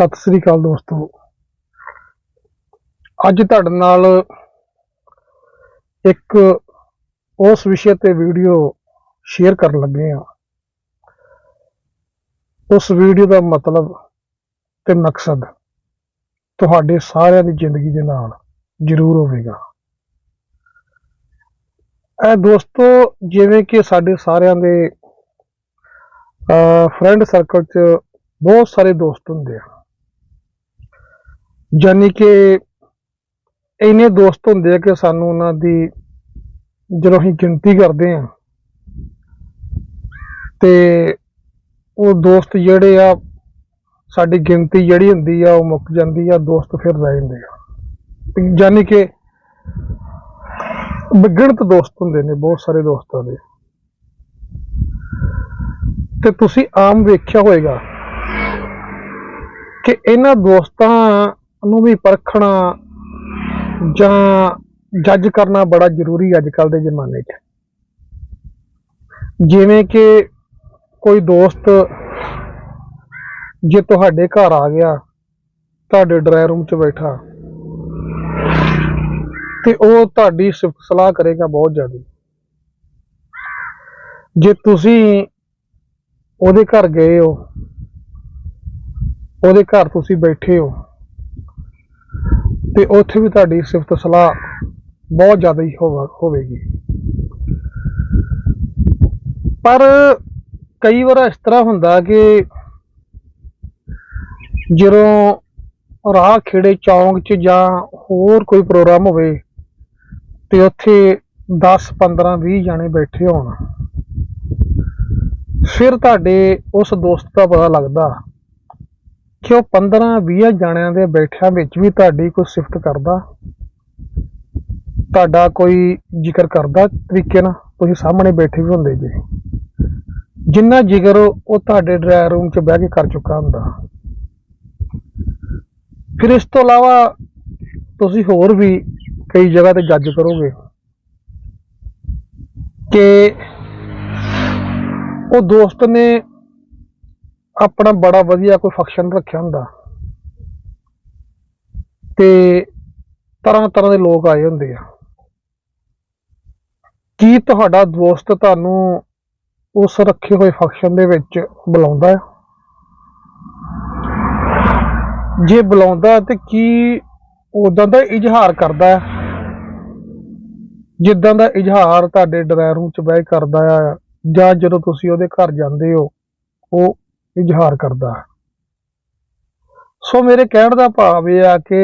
ਸਤਿ ਸ੍ਰੀ ਅਕਾਲ ਦੋਸਤੋ। ਅੱਜ ਤੁਹਾਡੇ ਨਾਲ ਇੱਕ ਉਸ ਵਿਸ਼ੇ ਤੇ ਵੀਡੀਓ ਸ਼ੇਅਰ ਕਰਨ ਲੱਗੇ ਆ ਉਸ ਵੀਡੀਓ ਦਾ ਮਤਲਬ ਤੇ ਮਕਸਦ ਤੁਹਾਡੇ ਸਾਰਿਆਂ ਦੀ ਜ਼ਿੰਦਗੀ ਦੇ ਨਾਲ ਜ਼ਰੂਰ ਹੋਵੇਗਾ। ਇਹ ਦੋਸਤੋ, ਜਿਵੇਂ ਕਿ ਸਾਡੇ ਸਾਰਿਆਂ ਦੇ ਫਰੈਂਡ ਸਰਕਲ 'ਚ ਬਹੁਤ ਸਾਰੇ ਦੋਸਤ ਹੁੰਦੇ ਆ। ਜਾਨੀ ਕਿ ਇੰਨੇ ਦੋਸਤ ਹੁੰਦੇ ਆ ਕਿ ਸਾਨੂੰ ਉਹਨਾਂ ਦੀ ਜਦੋਂ ਅਸੀਂ ਗਿਣਤੀ ਕਰਦੇ ਆ ਤੇ ਉਹ ਦੋਸਤ ਜਿਹੜੇ ਆ, ਸਾਡੀ ਗਿਣਤੀ ਜਿਹੜੀ ਹੁੰਦੀ ਆ, ਉਹ ਮੁੱਕ ਜਾਂਦੀ ਆ, ਦੋਸਤ ਫਿਰ ਰਹਿ ਜਾਂਦੇ ਆ। ਜਾਨੀ ਕਿ ਬਿਗੜਤ ਦੋਸਤ ਹੁੰਦੇ ਨੇ, ਬਹੁਤ ਸਾਰੇ ਦੋਸਤਾਂ ਦੇ। ਤੇ ਤੁਸੀਂ ਆਮ ਵੇਖਿਆ ਹੋਵੇਗਾ ਕਿ ਇਹਨਾਂ ਦੋਸਤਾਂ ਨੂੰ ਵੀ ਪਰਖਣਾ ਜਾਂ ਜੱਜ ਕਰਨਾ ਬੜਾ ਜ਼ਰੂਰੀ ਅੱਜ ਕੱਲ ਦੇ ਜ਼ਮਾਨੇ 'ਚ। ਜਿਵੇਂ ਕਿ ਕੋਈ ਦੋਸਤ ਜੇ ਤੁਹਾਡੇ ਘਰ ਆ ਗਿਆ, ਤੁਹਾਡੇ ਡਰਾਇਰ ਰੂਮ 'ਚ ਬੈਠਾ ਤੇ ਉਹ ਤੁਹਾਡੀ ਸਲਾਹ ਕਰੇਗਾ ਬਹੁਤ ਜ਼ਿਆਦਾ। ਜੇ ਤੁਸੀਂ ਉਹਦੇ ਘਰ ਗਏ ਹੋ, ਉਹਦੇ ਘਰ ਤੁਸੀਂ ਬੈਠੇ ਹੋ ਤੇ ਉੱਥੇ ਵੀ ਤੁਹਾਡੀ ਸਿਫਤ ਸਲਾਹ ਬਹੁਤ ਜ਼ਿਆਦਾ ਹੀ ਹੋਵੇਗੀ। ਪਰ ਕਈ ਵਾਰ ਇਸ ਤਰ੍ਹਾਂ ਹੁੰਦਾ ਕਿ ਜਦੋਂ ਰਾਹ ਖੇੜੇ ਚੌਂਕ 'ਚ ਜਾਂ ਹੋਰ ਕੋਈ ਪ੍ਰੋਗਰਾਮ ਹੋਵੇ ਤੇ ਉੱਥੇ 10 15 20 ਜਾਣੇ ਬੈਠੇ ਹੋਣ, ਫਿਰ ਤੁਹਾਡੇ ਉਸ ਦੋਸਤ ਦਾ ਪਤਾ ਲੱਗਦਾ ਕਿ ਉਹ 15 20 ਜਾਣਿਆਂ ਦੇ ਬੈਠਿਆਂ ਵਿੱਚ ਵੀ ਤੁਹਾਡੀ ਕੋਈ ਸਿਫਤ ਕਰਦਾ? ਤੁਹਾਡਾ ਕੋਈ ਜ਼ਿਕਰ ਕਰਦਾ ਤਰੀਕੇ ਨਾਲ? ਤੁਸੀਂ ਸਾਹਮਣੇ ਬੈਠੇ ਵੀ ਹੁੰਦੇ ਜੀ। ਜਿੰਨਾ ਜ਼ਿਕਰ ਉਹ ਤੁਹਾਡੇ ਡਰਾਇਰ ਰੂਮ 'ਚ ਬਹਿ ਕੇ ਕਰ ਚੁੱਕਾ ਹੁੰਦਾ। ਫਿਰ ਇਸ ਤੋਂ ਇਲਾਵਾ ਤੁਸੀਂ ਹੋਰ ਵੀ ਕਈ ਜਗ੍ਹਾ ਤੇ ਜੱਜ ਕਰੋਗੇ ਕਿ ਉਹ ਦੋਸਤ ਨੇ ਆਪਣਾ ਬੜਾ ਵਧੀਆ ਕੋਈ ਫੰਕਸ਼ਨ ਰੱਖਿਆ ਹੁੰਦਾ। ਤੇ ਤਰ੍ਹਾਂ ਤਰ੍ਹਾਂ ਦੇ ਲੋਕ ਆਏ ਹੁੰਦੇ ਆ। ਕੀ ਤੁਹਾਡਾ ਦੋਸਤ ਤੁਹਾਨੂੰ ਉਸ ਰੱਖੇ ਹੋਏ ਫੰਕਸ਼ਨ ਦੇ ਵਿੱਚ ਬੁਲਾਉਂਦਾ ਹੈ? ਜੇ ਬੁਲਾਉਂਦਾ ਤੇ ਕੀ ਉਦਾਂ ਦਾ ਇਜ਼ਹਾਰ ਕਰਦਾ ਹੈ? ਜਿੱਦਾਂ ਦਾ ਇਜ਼ਹਾਰ ਤੁਹਾਡੇ ਡਰਾਇਰ ਰੂਮ ਚ ਬਹਿ ਕਰਦਾ ਆ ਜਾਂ ਜਦੋਂ ਤੁਸੀਂ ਉਹਦੇ ਘਰ ਜਾਂਦੇ ਹੋ, ਉਹ ਇਜ਼ਹਾਰ ਕਰਦਾ। ਹੈ ਸੋ ਮੇਰੇ ਕਹਿਣ ਦਾ ਭਾਵ ਇਹ ਆ ਕਿ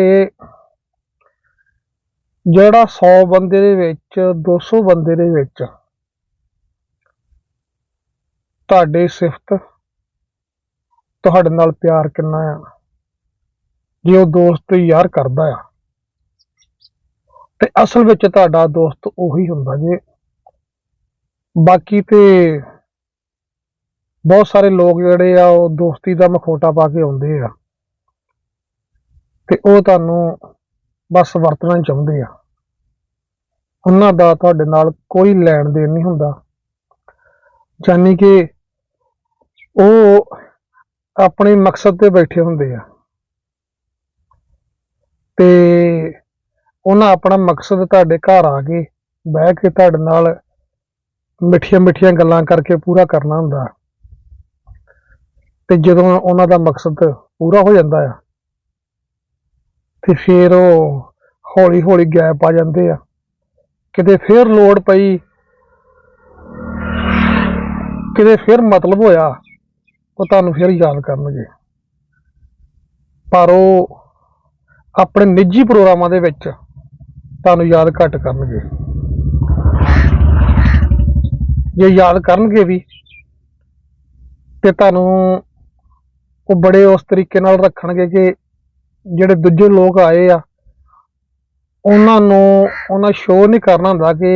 ਜਿਹੜਾ 100 ਬੰਦੇ ਦੇ ਵਿੱਚ 200 ਬੰਦੇ ਦੇ ਵਿੱਚ ਤੁਹਾਡੇ ਸਿਫਤ ਤੁਹਾਡੇ ਨਾਲ ਪਿਆਰ ਕਿੰਨਾ ਆ? ਜੇ ਉਹ ਦੋਸਤ ਯਾਰ ਕਰਦਾ ਆ, ਤੇ ਅਸਲ ਵਿੱਚ ਤੁਹਾਡਾ ਦੋਸਤ ਉਹੀ ਹੁੰਦਾ ਜੇ। ਬਾਕੀ ਤੇ ਬਹੁਤ ਸਾਰੇ ਲੋਕ ਜਿਹੜੇ ਆ ਉਹ ਦੋਸਤੀ ਦਾ ਮਖੌਟਾ ਪਾ ਕੇ ਆਉਂਦੇ ਆ। ਤੇ ਉਹ ਤੁਹਾਨੂੰ ਬਸ ਵਰਤਣਾ ਚਾਹੁੰਦੇ ਆ। ਉਹਨਾਂ ਦਾ ਤੁਹਾਡੇ ਨਾਲ ਕੋਈ ਲੈਣ ਦੇਣ ਨਹੀਂ ਹੁੰਦਾ। ਯਾਨੀ ਕਿ ਉਹ ਆਪਣੇ ਮਕਸਦ ਤੇ ਬੈਠੇ ਹੁੰਦੇ ਆ। ਤੇ ਉਹਨਾਂ ਆਪਣਾ ਮਕਸਦ ਤੁਹਾਡੇ ਘਰ ਆ ਕੇ ਬਹਿ ਕੇ ਤੁਹਾਡੇ ਨਾਲ ਮਿੱਠੀਆਂ ਮਿੱਠੀਆਂ ਗੱਲਾਂ ਕਰਕੇ ਪੂਰਾ ਕਰਨਾ ਹੁੰਦਾ। ਤੇ ਜਦੋਂ ਉਹਨਾਂ ਦਾ ਮਕਸਦ ਪੂਰਾ ਹੋ ਜਾਂਦਾ ਆ, ਤੇ ਫਿਰ ਉਹ ਹੌਲੀ ਹੌਲੀ ਗੈਪ ਆ ਜਾਂਦੇ ਆ। ਕਿਤੇ ਫਿਰ ਲੋੜ ਪਈ, ਕਿਤੇ ਫਿਰ ਮਤਲਬ ਹੋਇਆ, ਉਹ ਤੁਹਾਨੂੰ ਫਿਰ ਯਾਦ ਕਰਨਗੇ। ਪਰ ਉਹ ਆਪਣੇ ਨਿੱਜੀ ਪ੍ਰੋਗਰਾਮਾਂ ਦੇ ਵਿੱਚ ਤੁਹਾਨੂੰ ਯਾਦ ਘੱਟ ਕਰਨਗੇ। ਜੇ ਯਾਦ ਕਰਨਗੇ ਵੀ, ਤੇ ਤੁਹਾਨੂੰ ਉਹ ਬੜੇ ਉਸ ਤਰੀਕੇ ਨਾਲ ਰੱਖਣਗੇ ਕਿ ਜਿਹੜੇ ਦੂਜੇ ਲੋਕ ਆਏ ਆ, ਉਹਨਾਂ ਨੂੰ, ਉਹਨਾਂ ਸ਼ੋਅ ਨਹੀਂ ਕਰਨਾ ਹੁੰਦਾ ਕਿ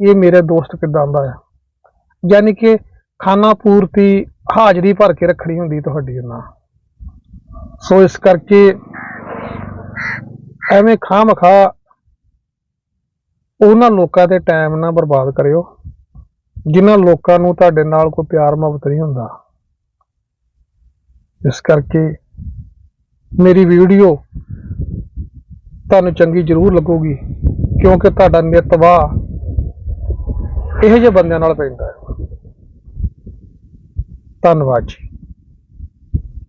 ਇਹ ਮੇਰੇ ਦੋਸਤ ਕਿਦਾਂ ਦਾ ਆ। ਯਾਨੀ ਕਿ ਖਾਣਾ ਪੂਰਤੀ ਹਾਜ਼ਰੀ ਭਰ ਕੇ ਰੱਖਣੀ ਹੁੰਦੀ ਤੁਹਾਡੀ ਉਹਨਾਂ। ਸੋ ਇਸ ਕਰਕੇ ਐਵੇਂ ਖਾਮਖਾ ਉਹਨਾਂ ਲੋਕਾਂ ਦੇ ਟਾਈਮ ਨਾ ਬਰਬਾਦ ਕਰਿਓ, ਜਿਨ੍ਹਾਂ ਲੋਕਾਂ ਨੂੰ ਤੁਹਾਡੇ ਨਾਲ ਕੋਈ ਪਿਆਰ ਮੁਹੱਬਤ ਨਹੀਂ ਹੁੰਦਾ। ਇਸ ਕਰਕੇ ਮੇਰੀ ਵੀਡੀਓ ਤੁਹਾਨੂੰ ਚੰਗੀ ਜ਼ਰੂਰ ਲੱਗੂਗੀ, ਕਿਉਂਕਿ ਤੁਹਾਡਾ ਨਿਤਬਾਹ ਇਹੋ ਜਿਹੇ ਬੰਦਿਆਂ ਨਾਲ ਪੈਂਦਾ ਹੈ। ਧੰਨਵਾਦ ਜੀ।